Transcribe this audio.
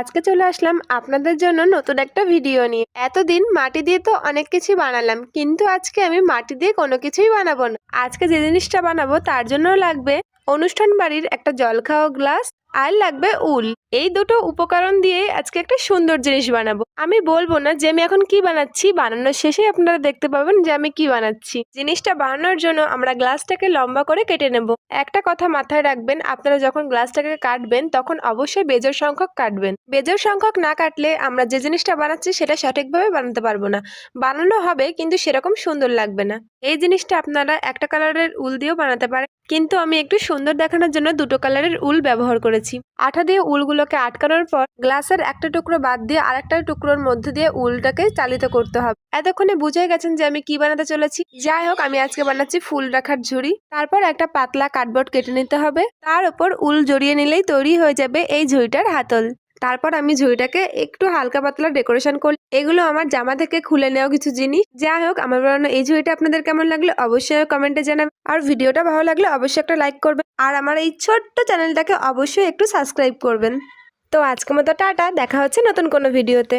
আজকে চলে আসলাম আপনাদের জন্য নতুন একটা ভিডিও নিয়ে। এতদিন মাটি দিয়ে তো অনেক কিছু বানালাম, কিন্তু আজকে আমি মাটি দিয়ে কোনো কিছুই বানাবো না। আজকে যে জিনিসটা বানাবো তার জন্য লাগবে অনুষ্ঠান বাড়ির একটা জল খাওয়া গ্লাস আর লাগবে উল। এই দুটো উপকরণ দিয়ে আজকে একটা সুন্দর জিনিস বানাবো। আমি বলব না যে আমি এখন কি বানাচ্ছি। বানানোর শেষে আপনারা দেখতে পাবেন যে আমি কি বানাচ্ছি। জিনিসটা বানানোর জন্য আমরা গ্লাসটাকে লম্বা করে কেটে নেব। একটা কথা মাথায় রাখবেন, আপনারা যখন গ্লাসটাকে কাটবেন, তখন অবশ্যই বেজোর সংখ্যক কাটবেন। বেজোর সংখ্যক না কাটলে আমরা যে জিনিসটা বানাচ্ছি, সেটা সঠিকভাবে বানাতে পারব না। বানানো হবে, কিন্তু সেরকম সুন্দর লাগবে না। এই জিনিসটা আপনারা একটা কালারের উল দিয়েও বানাতে পারেন। কিন্তু আমি একটু সুন্দর দেখানোর জন্য দুটো কালারের উল ব্যবহার করেছি। আঠা দিয়ে উলগুলোকে আটকানোর পর গ্লাসের একটা টুকরো বাদ দিয়ে আরেকটা টুকরোর মধ্যে দিয়ে উলটাকে চালিত করতে হবে। এতক্ষণে বুঝে গেছেন যে আমি কি বানাতে চলেছি? যাই হোক, আমি আজকে বানাচ্ছি ফুল রাখার ঝুড়ি। তারপর একটা পাতলা কার্ডবোর্ড কেটে নিতে হবে। তার উপর উল জড়িয়ে নিলেই তৈরি হয়ে যাবে এই ঝুড়িটার হাতল। তারপর আমি ঝুড়িটাকে একটু হালকা পাতলা ডেকোরেশন করি এগুলো আমার জামা থেকে খুলে নেওয়া কিছু জিনিস। যাই হোক, আমার বানানো এই ঝুড়িটা আপনাদের কেমন লাগল অবশ্যই কমেন্টে জানাবেন। আর ভিডিওটা ভালো লাগলে অবশ্যই একটা লাইক করবেন। আর আমার এই ছোট্ট চ্যানেলটাকে অবশ্যই একটু সাবস্ক্রাইব করবেন। তো আজকের মতো টাটা, দেখা হচ্ছে নতুন কোনো ভিডিওতে